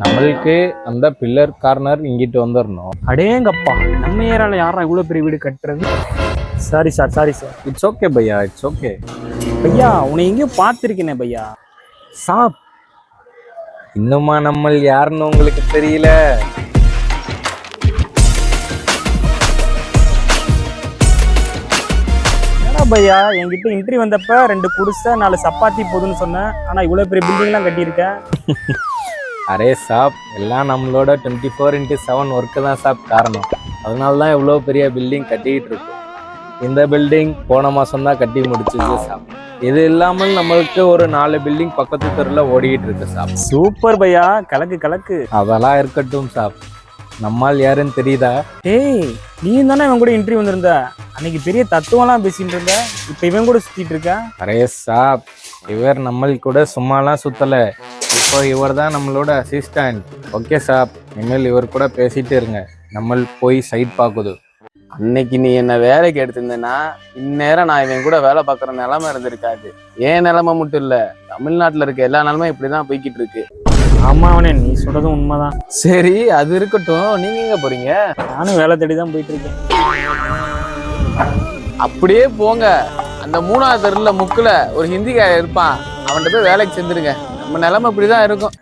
நம்மளுக்கு அந்த pillar corner இங்கிட்டு வந்துடணும் அடேங்கப்பா நம்ம ஏரியால யாரா இவ்வளவு பெரிய வீடு கட்டுறது? Sorry sir sorry sir it's okay Bhaiya it's okay பையா உன்னை எங்கேயோ பார்த்துருக்கேனே பையா. சாப் இன்னுமா நம்ம யாருன்னு உங்களுக்கு தெரியல. பையா என்கிட்ட இன்டர்வியூ வந்தப்ப ரெண்டு குடிசை நாலு சப்பாத்தி போதுன்னு சொன்னேன். ஆனா இவ்வளவு பெரிய பில்டிங்லாம் கட்டியிருக்கேன் அரே சாப் எல்லாம் நம்மளோட twenty four into seven work தான் சாப் காரணம். அதனால தான் இவ்வளோ பெரிய பில்டிங் கட்டிக்கிட்டு இருக்கோம். இந்த பில்டிங் போன மாதம் தான் கட்டி முடிச்சது சாப். இது இல்லாமல் நம்மளுக்கு ஒரு நாலு பில்டிங் பக்கத்து தெருவில் ஓடிக்கிட்டு இருக்கு சாப். சூப்பர் பையா கலக்கு கலக்கு. அதெல்லாம் இருக்கட்டும் சாப். நம்மால் யாருன்னு தெரியுதா? ஏய் நீ தானே இவன் கூட இன்டர்வியூ வந்திருந்த? அன்னைக்கு பெரிய தத்துவம்லாம் பேசிட்டு இருந்த? இப்ப இவன் கூட சுத்திட்டு இருக்க? அரே சாப் இவர் நம்ம கூட சும்மாலாம் சுத்தலை. இப்போ இவர் தான் நம்மளோட அசிஸ்டன்ட் ஓகே சாப் இனிமேல் இவர் கூட பேசிட்டு இருங்க. நம்ம போய் சைட் பார்க்குது அன்னைக்கு நீ என்ன வேலைக்கு எடுத்திருந்தேன்னா இந்நேரம் நான் இவன் கூட வேலை பார்க்குற நிலைமை இருந்திருக்காது. ஏன் நிலைமை மட்டும் இல்ல தமிழ்நாட்டுல இருக்க எல்லா நிலமும் இப்படிதான் போய்கிட்டு இருக்கு. ஆமா அவனே நீ சொல்றதும் உண்மைதான். சரி அது இருக்கட்டும். நீங்க எங்க போறீங்க? நானும் வேலை தேடி தான் போயிட்டு இருக்கேன் அப்படியே போங்க. அந்த மூணாவது தெருல முக்குல ஒரு ஹிந்திக்காரன் இருப்பான். அவன்கிட்ட போய் வேலைக்கு சேர்ந்துருங்க. நம்ம நிலைமை இப்படிதான் இருக்கும்.